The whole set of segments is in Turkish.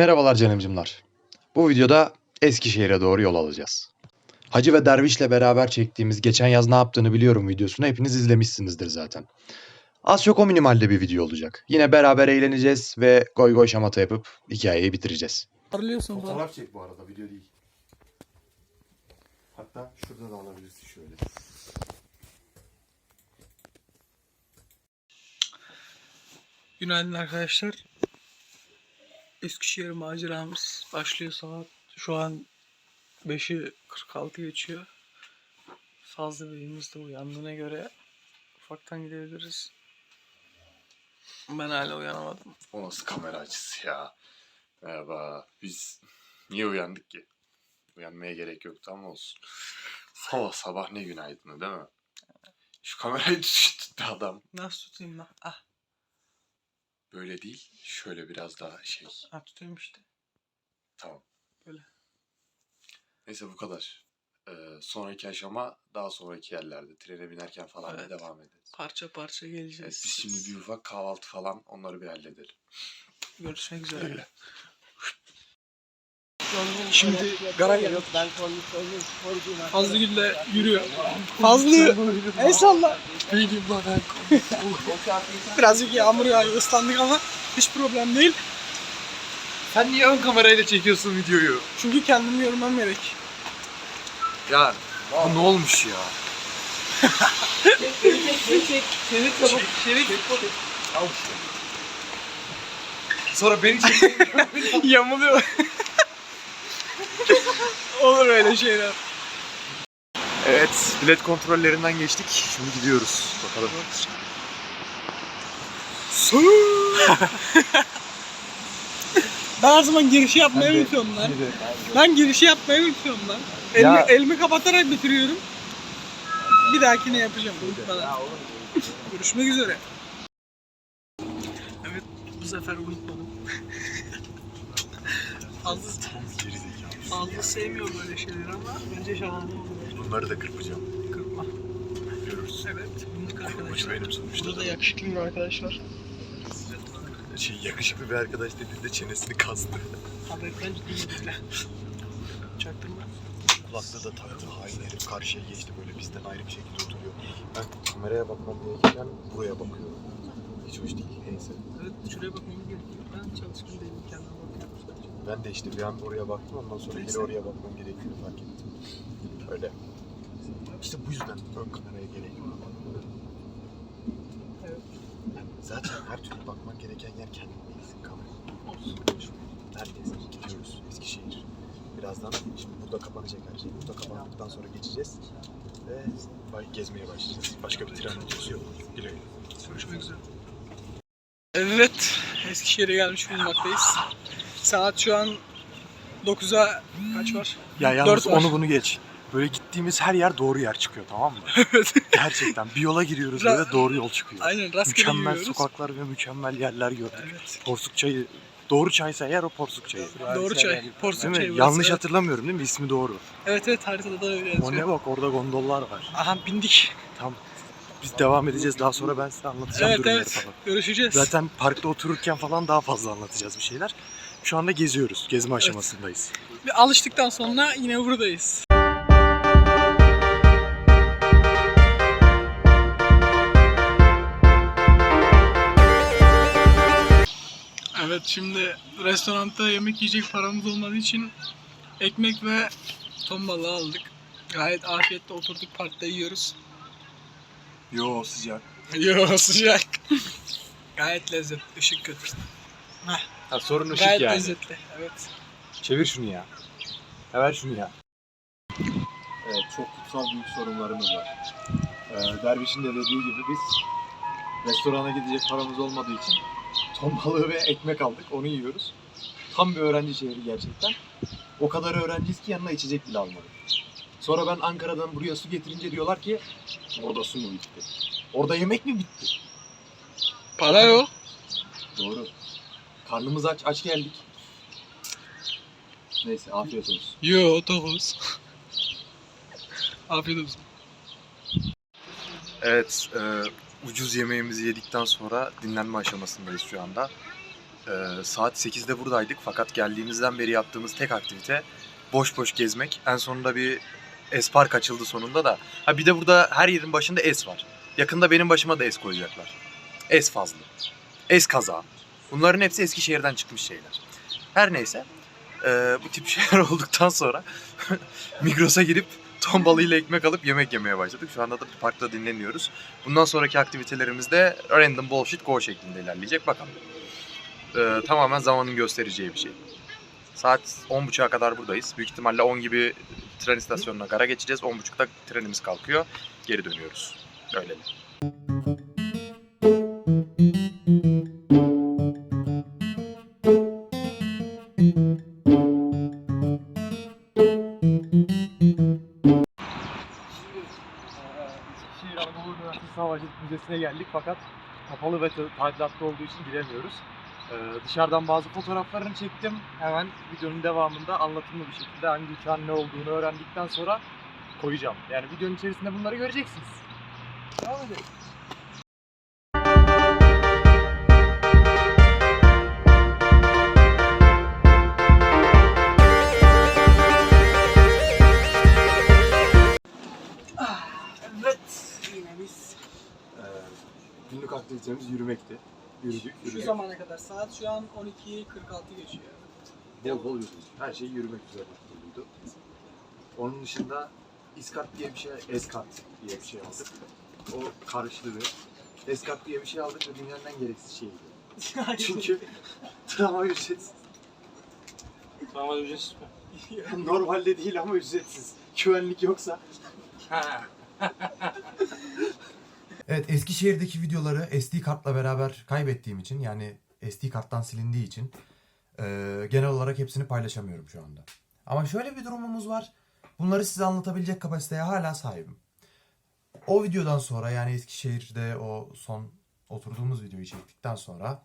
Merhabalar canımcımlar. Bu videoda Eskişehir'e doğru yol alacağız. Hacı ve Derviş'le beraber çektiğimiz Geçen Yaz Ne Yaptığını Biliyorum videosunu hepiniz izlemişsinizdir zaten. Az çok o minimalde bir video olacak. Yine beraber eğleneceğiz ve goy goy şamata yapıp hikayeyi bitireceğiz. Parlıyorsun. Fotoğraf çek bu arada video değil. Hatta şurada da alabilirsin şöyle. Günaydın arkadaşlar. Eskişehir maceramız başlıyor saat. Şu an 5'i 46 geçiyor. Fazla Bey'imiz de uyandığına göre ufaktan gidebiliriz. Ben hala uyanamadım. O nasıl kamera açısı ya? Merhaba. Biz niye uyandık ki? Uyanmaya gerek yoktu ama olsun. Sabah sabah ne günaydını değil mi? Şu kamerayı tut- tuttu adam. Nasıl tutayım lan? Ah, Böyle değil. Şöyle biraz daha şey. ah tutuyorum işte. Tamam. Böyle. Neyse bu kadar. Ee, sonraki aşama daha sonraki yerlerde. Trene binerken falan da Evet. devam ederiz. Parça parça geleceğiz. Evet, biz şimdi bir ufak kahvaltı falan onları bir halledelim. Görüşmek üzere. Öyle. Şimdi gara geliyor. Fazlı Gül'le yürüyor. Fazlı el salla. Birazcık yağmur yağıyor ıslandık ama hiç problem değil. Sen niye ön kamerayla çekiyorsun videoyu? Çünkü kendimi yormam gerek. Ya bu ne olmuş ya? Şerit çabuk. Şerit. Al işte. Sonra beni çek. Yamuluyor. Olur öyle şeyler. Evet, bilet kontrollerinden geçtik. Şimdi gidiyoruz. Bakalım. Ben her zaman girişi yapmayı unutuyorum lan. Ben girişi yapmayı unutuyorum lan. Elimi, Ya- elimi kapatarak bitiriyorum. Bir dahakine yapacağım unutmadan. Görüşmek üzere. Evet bu sefer unutmadım. fazla, fazla sevmiyor böyle şeyleri ama bence şahane olur. Bunları da kırpacağım. Kırpma. Görürüz. Evet arkadaşlar. benim sonuçta. Burada da yakışıklı bir arkadaşlar. Şey, yakışıklı bir arkadaş dediğinde çenesini kastı. Haberden ciddi. Çaktırma. Kulaklığı da taktı. Hain herif karşıya geçti böyle bizden ayrı bir şekilde oturuyor. Ben kameraya bakmam gerekirken buraya bakıyorum. Hiç hoş değil. Neyse. Evet şuraya bakmamız gerekiyor. Ben çalışkın değilim kendime bakıyorum sadece. Ben de işte bir an oraya baktım ondan sonra geri Neyse. oraya bakmam gerekiyor fark ettim. Öyle. İşte bu yüzden ön kameraya gerek yok. Evet. Yani zaten her türlü bakman gereken yer kendin değilsin kamera. Olsun. Neredeyiz? Gidiyoruz Eskişehir. Birazdan şimdi burada kapanacak her şey. Burada kapandıktan sonra geçeceğiz. Ve bay- gezmeye başlayacağız. Başka bir tren yok. Güle güle. Görüşmek üzere. Evet, Eskişehir'e gelmiş bulunmaktayız. Saat şu an 9'a kaç var? Ya Dört yalnız var. onu bunu geç. Böyle gittiğimiz her yer doğru yer çıkıyor tamam mı? Evet. Gerçekten bir yola giriyoruz Ra- böyle doğru yol çıkıyor. Aynen rastgele Mükemmel yürüyoruz. sokaklar ve mükemmel yerler gördük. Evet. Porsuk çayı, doğru çaysa eğer o porsuk çayı. Doğru çay. Porsuk Değil mi? çayı burası. Yanlış evet. hatırlamıyorum değil mi? İsmi doğru. Evet evet haritada da öyle O yazıyor. ne bak orada gondollar var. Aha bindik. Tamam. Biz devam edeceğiz. Daha sonra ben size anlatacağım Evet durumları evet. falan. Görüşeceğiz. Zaten parkta otururken falan daha fazla anlatacağız bir şeyler. Şu anda geziyoruz. Gezme aşamasındayız. Bir alıştıktan sonra yine buradayız. Evet şimdi restoranda yemek yiyecek paramız olmadığı için ekmek ve ton balığı aldık. Gayet afiyetle oturduk parkta yiyoruz. Yo sıcak. Yo sıcak. Gayet lezzetli. Işık kötü. Ha, sorun Gayet lezzetli. Evet. Çevir şunu ya. Ya ver şunu ya. Evet çok kutsal büyük sorunlarımız var. Ee, Derviş'in de dediği gibi biz restorana gidecek paramız olmadığı için ton balığı ve ekmek aldık. Onu yiyoruz. Tam bir öğrenci şehri gerçekten. O kadar öğrenciyiz ki yanına içecek bile almadık. Sonra ben Ankara'dan buraya su getirince diyorlar ki orada su mu bitti? Orada yemek mi bitti? Para yok. Doğru. Karnımız aç, aç geldik. Neyse afiyet olsun. Yo tokuz. Afiyet olsun. Evet, e, ucuz yemeğimizi yedikten sonra dinlenme aşamasındayız şu anda. E, Ee, saat 8'de buradaydık fakat geldiğimizden beri yaptığımız tek aktivite boş boş gezmek. En sonunda bir es park açıldı sonunda da. Ha bir de burada her yerin başında es var. Yakında benim başıma da es koyacaklar. Es fazla. Es kaza. Bunların hepsi Eskişehir'den çıkmış şeyler. Her neyse. ee, bu tip şeyler olduktan sonra Migros'a girip ton balığıyla ekmek alıp yemek yemeye başladık. Şu anda da parkta dinleniyoruz. Bundan sonraki aktivitelerimiz de random bullshit go şeklinde ilerleyecek. Bakalım. Ee, tamamen zamanın göstereceği bir şey. Saat 10.30'a kadar buradayız. Büyük ihtimalle 10 gibi tren istasyonuna gara geçeceğiz. 10.30'da trenimiz kalkıyor. Geri dönüyoruz. Öyle. Eskişehir Havacılık Müzesi'ne geldik fakat kapalı ve tadilatta olduğu için giremiyoruz. Ee, dışarıdan bazı fotoğraflarını çektim. Hemen videonun devamında anlatımlı bir şekilde hangi uçağın ne olduğunu öğrendikten sonra koyacağım. Yani videonun içerisinde bunları göreceksiniz. Devam edelim. Aktivitemiz yürümekti. Yürüdük, şu yürüdük. zamana kadar saat şu an 12.46 geçiyor. Bol bol yürüdük. Her şey yürümek üzerine kuruluydu. Onun dışında iskat diye bir şey, eskat diye bir şey aldık. O karıştırdı. Eskat diye bir şey aldık ve dünyanın en gereksiz şeyiydi. Çünkü tramvay ücretsiz. Tramvay ücretsiz mi? Normalde değil ama ücretsiz. Güvenlik yoksa. Evet Eskişehir'deki videoları SD kartla beraber kaybettiğim için yani SD karttan silindiği için eee, genel olarak hepsini paylaşamıyorum şu anda. Ama şöyle bir durumumuz var. Bunları size anlatabilecek kapasiteye hala sahibim. O videodan sonra yani Eskişehir'de o son oturduğumuz videoyu çektikten sonra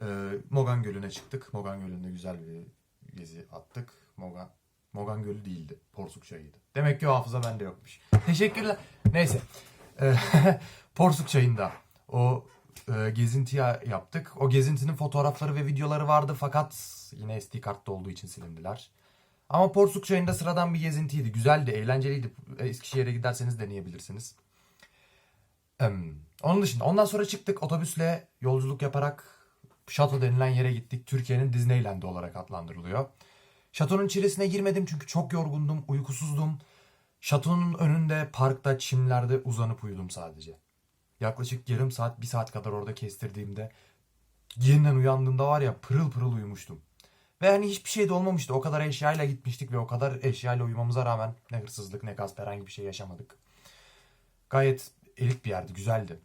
eee, Mogan Gölü'ne çıktık. Mogan Gölü'nde güzel bir gezi attık. Mogan Mogan Gölü değildi. Porsuk çayıydı. Demek ki o hafıza bende yokmuş. Teşekkürler. Neyse. Eee, Porsuk çayında o e, gezinti ya- yaptık. O gezintinin fotoğrafları ve videoları vardı fakat yine SD kartta olduğu için silindiler. Ama Porsuk çayında sıradan bir gezintiydi. Güzeldi, eğlenceliydi. Eskişehir'e giderseniz deneyebilirsiniz. Em, onun dışında ondan sonra çıktık otobüsle yolculuk yaparak Şato denilen yere gittik. Türkiye'nin Disneyland'i olarak adlandırılıyor. Şatonun içerisine girmedim çünkü çok yorgundum, uykusuzdum. Şatonun önünde, parkta, çimlerde uzanıp uyudum sadece. Yaklaşık yarım saat, bir saat kadar orada kestirdiğimde yeniden uyandığımda var ya pırıl pırıl uyumuştum. Ve hani hiçbir şey de olmamıştı. O kadar eşyayla gitmiştik ve o kadar eşyayla uyumamıza rağmen ne hırsızlık ne gasp herhangi bir şey yaşamadık. Gayet elit bir yerdi, güzeldi.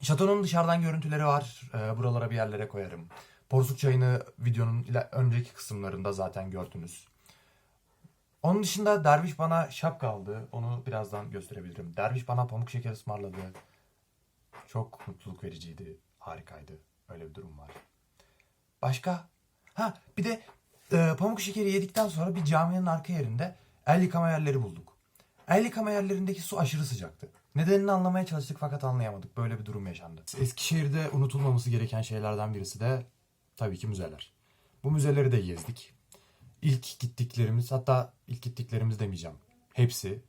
Şatonun dışarıdan görüntüleri var. Ee, buralara bir yerlere koyarım. Porsuk çayını videonun önceki kısımlarında zaten gördünüz. Onun dışında Derviş bana şapka aldı. Onu birazdan gösterebilirim. Derviş bana pamuk şeker ısmarladı. Çok mutluluk vericiydi. Harikaydı. Öyle bir durum var. Başka? Ha bir de e, pamuk şekeri yedikten sonra bir caminin arka yerinde el yıkama yerleri bulduk. El yıkama yerlerindeki su aşırı sıcaktı. Nedenini anlamaya çalıştık fakat anlayamadık. Böyle bir durum yaşandı. Eskişehir'de unutulmaması gereken şeylerden birisi de tabii ki müzeler. Bu müzeleri de gezdik. İlk gittiklerimiz hatta ilk gittiklerimiz demeyeceğim. Hepsi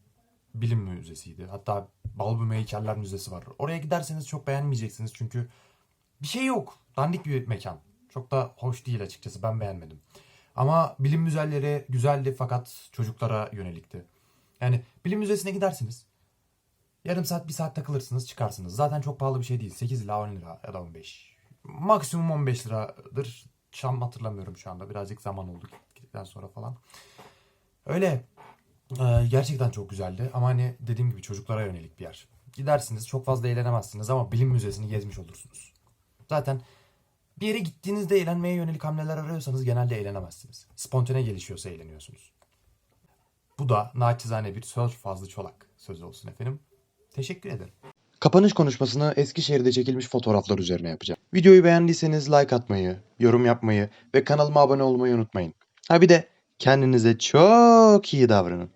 bilim müzesiydi. Hatta Balbüme Heykeller Müzesi var. Oraya giderseniz çok beğenmeyeceksiniz çünkü bir şey yok. Dandik bir mekan. Çok da hoş değil açıkçası. Ben beğenmedim. Ama bilim müzeleri güzeldi fakat çocuklara yönelikti. Yani bilim müzesine gidersiniz. Yarım saat, bir saat takılırsınız, çıkarsınız. Zaten çok pahalı bir şey değil. 8 ila 10 lira ya da 15. Maksimum 15 liradır. Şam hatırlamıyorum şu anda. Birazcık zaman oldu gittikten sonra falan. Öyle. Ee, gerçekten çok güzeldi. Ama hani dediğim gibi çocuklara yönelik bir yer. Gidersiniz çok fazla eğlenemezsiniz ama bilim müzesini gezmiş olursunuz. Zaten bir yere gittiğinizde eğlenmeye yönelik hamleler arıyorsanız genelde eğlenemezsiniz. Spontane gelişiyorsa eğleniyorsunuz. Bu da naçizane bir söz fazla çolak sözü olsun efendim. Teşekkür ederim. Kapanış konuşmasını Eskişehir'de çekilmiş fotoğraflar üzerine yapacağım. Videoyu beğendiyseniz like atmayı, yorum yapmayı ve kanalıma abone olmayı unutmayın. Ha bir de kendinize çok iyi davranın.